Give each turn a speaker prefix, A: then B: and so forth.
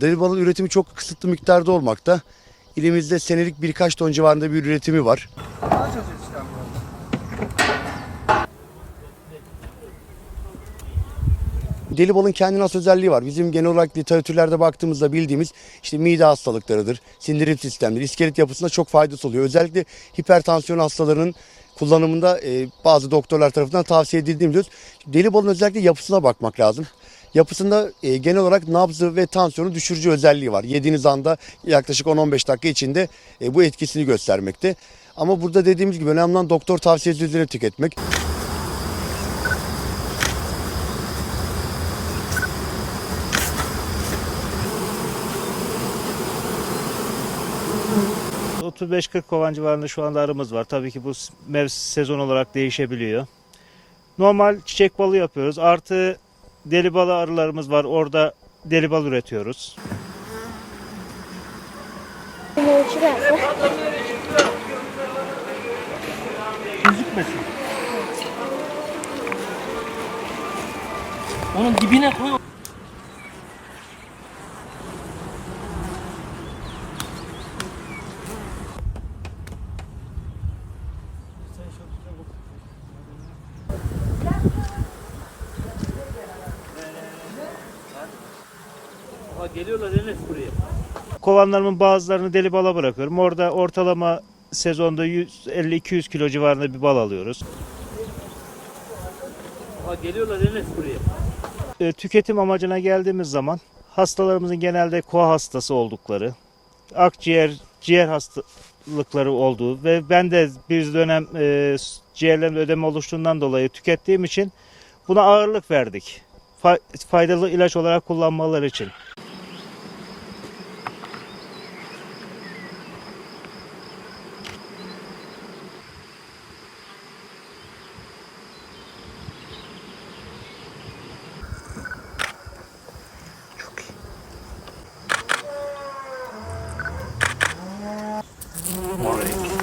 A: Deli balın üretimi çok kısıtlı miktarda olmakta. İlimizde senelik birkaç ton civarında bir üretimi var. Deli balın kendine has özelliği var. Bizim genel olarak literatürlerde baktığımızda bildiğimiz işte mide hastalıklarıdır, sindirim sistemleri, iskelet yapısına çok faydası oluyor. Özellikle hipertansiyon hastalarının kullanımında e, bazı doktorlar tarafından tavsiye edildiğini biliyoruz. Deli balın özellikle yapısına bakmak lazım. Yapısında e, genel olarak nabzı ve tansiyonu düşürücü özelliği var. Yediğiniz anda yaklaşık 10-15 dakika içinde e, bu etkisini göstermekte. Ama burada dediğimiz gibi önemli olan doktor tavsiyesi üzerine tüketmek.
B: Hı. 35-40 kovan civarında şu anda arımız var. Tabii ki bu mevsim sezon olarak değişebiliyor. Normal çiçek balı yapıyoruz. Artı deli balı arılarımız var. Orada deli bal üretiyoruz.
C: Gözükmesin. Onun dibine koy. Aha geliyorlar Enes buraya.
B: Kovanlarımın bazılarını deli bala bırakıyorum. Orada ortalama sezonda 150-200 kilo civarında bir bal alıyoruz.
C: Aha geliyorlar Enes buraya.
B: E, tüketim amacına geldiğimiz zaman hastalarımızın genelde koa hastası oldukları, akciğer, ciğer hastalıkları olduğu ve ben de bir dönem e, ciğerlerimde ödeme oluştuğundan dolayı tükettiğim için buna ağırlık verdik. Fa- faydalı ilaç olarak kullanmaları için.
C: morning.